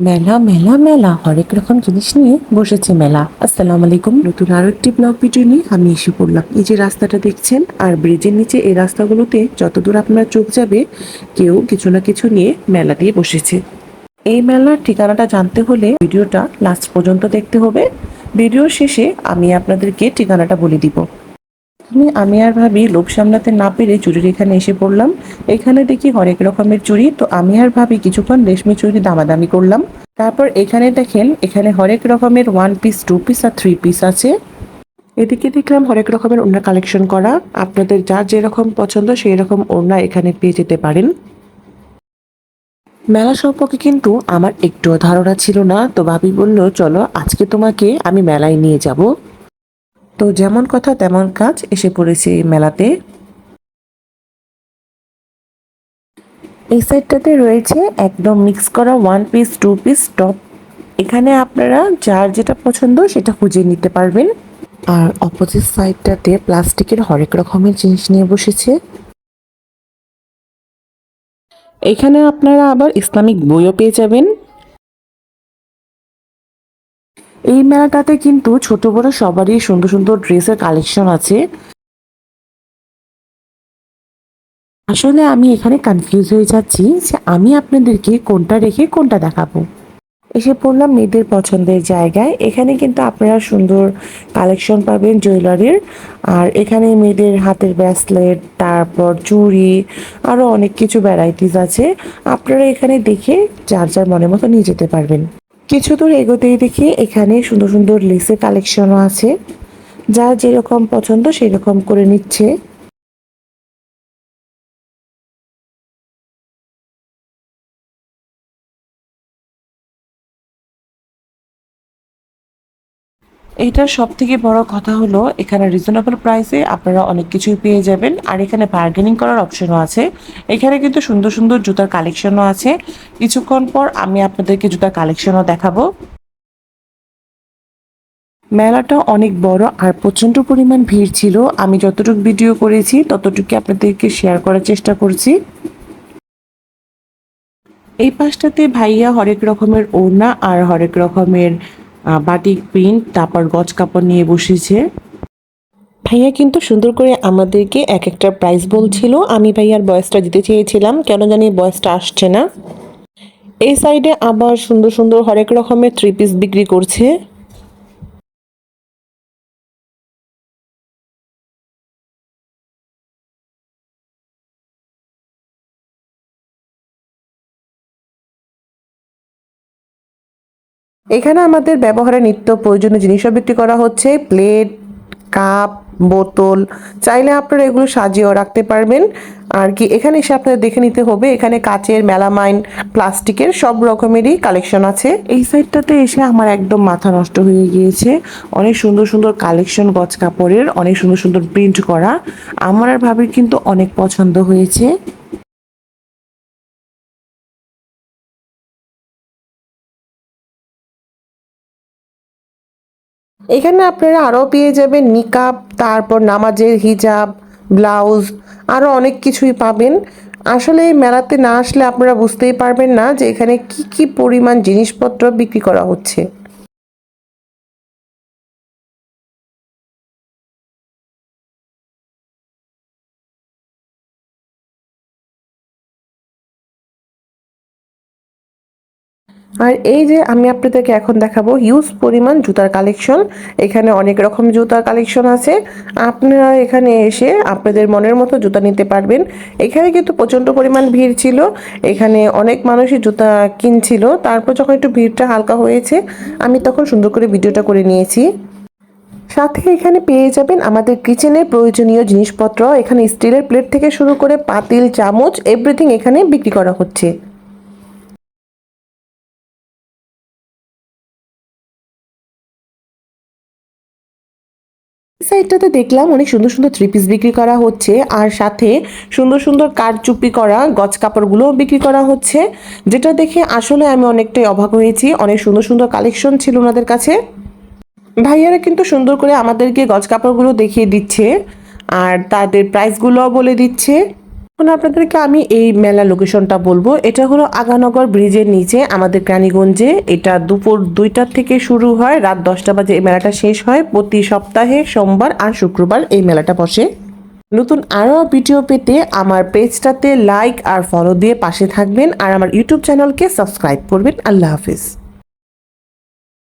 মেলা মেলা মেলা। হরেক রকম জিনিস নিয়ে বসেছে মেলা। আসসালাম আলাইকুম। নতুন আরও একটি ব্লগ ভিডিও নিয়ে আমি এসে পড়লাম। এই যে রাস্তাটা দেখছেন, আর ব্রিজের নিচে এই রাস্তাগুলোতে যতদূর আপনার চোখ যাবে, কেউ কিছু না কিছু নিয়ে মেলা দিয়ে বসেছে। এই মেলার ঠিকানাটা জানতে হলে ভিডিওটা লাস্ট পর্যন্ত দেখতে হবে। ভিডিওর শেষে আমি আপনাদেরকে ঠিকানাটা বলে দিব। আমি আমি আর ভাবি লোভ সামলাতে না পেরে চুরির এখানে এসে পড়লাম। এখানে দেখি হরেক রকমের চুড়ি তো আমি আর ভাবি কিছুক্ষণ রেশমি চুড়ি দামাদামি করলাম। তারপর এখানে দেখেন, এখানে হরেক রকমের ওয়ান পিস টু পিস আর থ্রি পিস আছে। এদিকে দেখলাম হরেক রকমের ওড়না কালেকশন করা। আপনাদের যার যেরকম পছন্দ সেই রকম ওড়না এখানে পেয়ে যেতে পারেন। মেলা সম্পর্কে কিন্তু আমার একটুও ধারণা ছিল না, তো ভাবি বলল, চলো আজকে তোমাকে আমি মেলায় নিয়ে যাব। তো যেমন কথা তেমন কাজ এসে পড়েছে এই মেলাতে। এই সাইডটাতে রয়েছে একদম মিক্স করা one piece two piece top এখানে আপনারা যার যেটা পছন্দ সেটা খুঁজে নিতে পারবেন। আর অপোজিট সাইডটাতে প্লাস্টিকের হরেক রকমের জিনিস নিয়ে বসেছে। এখানে আপনারা আবার ইসলামিক বইও পেয়ে যাবেন। এই মেলাটাতে কিন্তু ছোট বড় সবারই সুন্দর সুন্দর ড্রেসের কালেকশন আছে। আসলে আমি এখানে কনফিউজ হয়ে যাচ্ছি যে আমি আপনাদেরকে কোনটা রেখে কোনটা দেখাবো। এসে পড়লাম মেয়েদের পছন্দের জায়গায়। এখানে কিন্তু আপনারা সুন্দর কালেকশন পাবেন জুয়েলারির। আর এখানে মেয়েদের হাতের ব্রেসলেট, তারপর চুড়ি আরও অনেক কিছু ভ্যারাইটিস আছে। আপনারা এখানে দেখে যার যার মনের মতো নিয়ে যেতে পারবেন। কিছু দূর এগোতেই দেখি এখানে সুন্দর সুন্দর লেসের কালেকশনও আছে। যা যেরকম পছন্দ সেরকম করে নিচ্ছে। এটার সব থেকে বড় কথা হলো, এখানে রিজনেবল প্রাইসে আপনারা অনেক কিছুই পেয়ে যাবেন। আর এখানে বার্গেনিং করার অপশনও আছে। এখানে কিন্তু সুন্দর সুন্দর জুতার কালেকশনও আছে। কিছুক্ষণ পর আমি আপনাদেরকে জুতার কালেকশনও দেখাবো। মেলাটা অনেক বড় আর প্রচণ্ড পরিমাণ ভিড় ছিল। আমি যতটুকু ভিডিও করেছি ততটুকু আপনাদেরকে শেয়ার করার চেষ্টা করছি। এই পাশটাতে ভাইয়া হরেক রকমের ওড়না আর হরেক রকমের বাটিক প্রিন্ট তারপর গজ কাপড় নিয়ে বসেছে। ভাইয়া, কিন্তু সুন্দর করে আমাদেরকে এক একটা প্রাইস বলছিল। আমি ভাইয়ার বয়সটা দিতে চেয়েছিলাম। কেন জানি বয়সটা আসছে না। এই সাইডে আবার সুন্দর সুন্দর হরেক রকমের থ্রি পিস বিক্রি করছে। এখানে আমাদের ব্যবহারে নিত্য প্রয়োজনীয় জিনিসও বিক্রি করা হচ্ছে। প্লেট, কাপ, বোতল, চাইলে আপনারা এগুলো সাজিয়েও রাখতে পারবেন। আর কি, এখানে এসে আপনাদের দেখে নিতে হবে, এখানে কাচের মেলামাইন, প্লাস্টিকের সব রকমেরই কালেকশন আছে। এই সাইডটাতে এসে আমার একদম মাথা নষ্ট হয়ে গিয়েছে। অনেক সুন্দর সুন্দর কালেকশন গজ কাপড়ের, অনেক সুন্দর সুন্দর প্রিন্ট করা। আমার আর ভাবির কিন্তু অনেক পছন্দ হয়েছে। এখানে আপনারা আরও পেয়ে যাবেন নিকাব, তারপর নামাজের হিজাব, ব্লাউজ, আরও অনেক কিছুই পাবেন। আসলে এই মেলাতে না আসলে আপনারা বুঝতেই পারবেন না যে এখানে কি কি পরিমাণ জিনিসপত্র বিক্রি করা হচ্ছে। আর এই যে আমি আপনাদেরকে এখন দেখাবো হিউজ পরিমাণ জুতার কালেকশন এখানে অনেক রকম জুতার কালেকশন আছে। আপনারা এখানে এসে আপনাদের মনের মতো জুতা নিতে পারবেন। এখানে কিন্তু প্রচণ্ড পরিমাণ ভিড় ছিল। এখানে অনেক মানুষই জুতা কিনছিল। তারপর যখন একটু ভিড়টা হালকা হয়েছে, আমি তখন সুন্দর করে ভিডিওটা করে নিয়েছি। সাথে এখানে পেয়ে যাবেন আমাদের কিচেনের প্রয়োজনীয় জিনিসপত্র। এখানে স্টিলের প্লেট থেকে শুরু করে পাতিল, চামচ এভরিথিং এখানে বিক্রি করা হচ্ছে। সাইডটাতে দেখলাম অনেক সুন্দর সুন্দর থ্রি পিস বিক্রি করা হচ্ছে। আর সাথে সুন্দর সুন্দর কারচুপি করা গজ কাপড়গুলোও বিক্রি করা হচ্ছে। যেটা দেখে আসলে আমি অনেকটাই অবাক হয়েছি। অনেক সুন্দর সুন্দর কালেকশন ছিল ওনাদের কাছে। ভাইয়ারা কিন্তু সুন্দর করে আমাদেরকে গজ কাপড়গুলো দেখিয়ে দিচ্ছে। আর তাদের প্রাইসগুলোও বলে দিচ্ছে। এখন আপনাদেরকে আমি এই মেলা লোকেশনটা বলব। এটা হলো আগানগর ব্রিজের নিচে আমাদের রানীগঞ্জে এটা দুপুর দুইটার থেকে শুরু হয়, রাত দশটা বাজে এই মেলাটা শেষ হয়। প্রতি সপ্তাহে সোমবার আর শুক্রবার এই মেলাটা বসে। নতুন আরও ভিডিও পেতে আমার পেজটাতে লাইক আর ফলো দিয়ে পাশে থাকবেন আর আমার ইউটিউব চ্যানেলকে সাবস্ক্রাইব করবেন। আল্লাহ হাফিজ।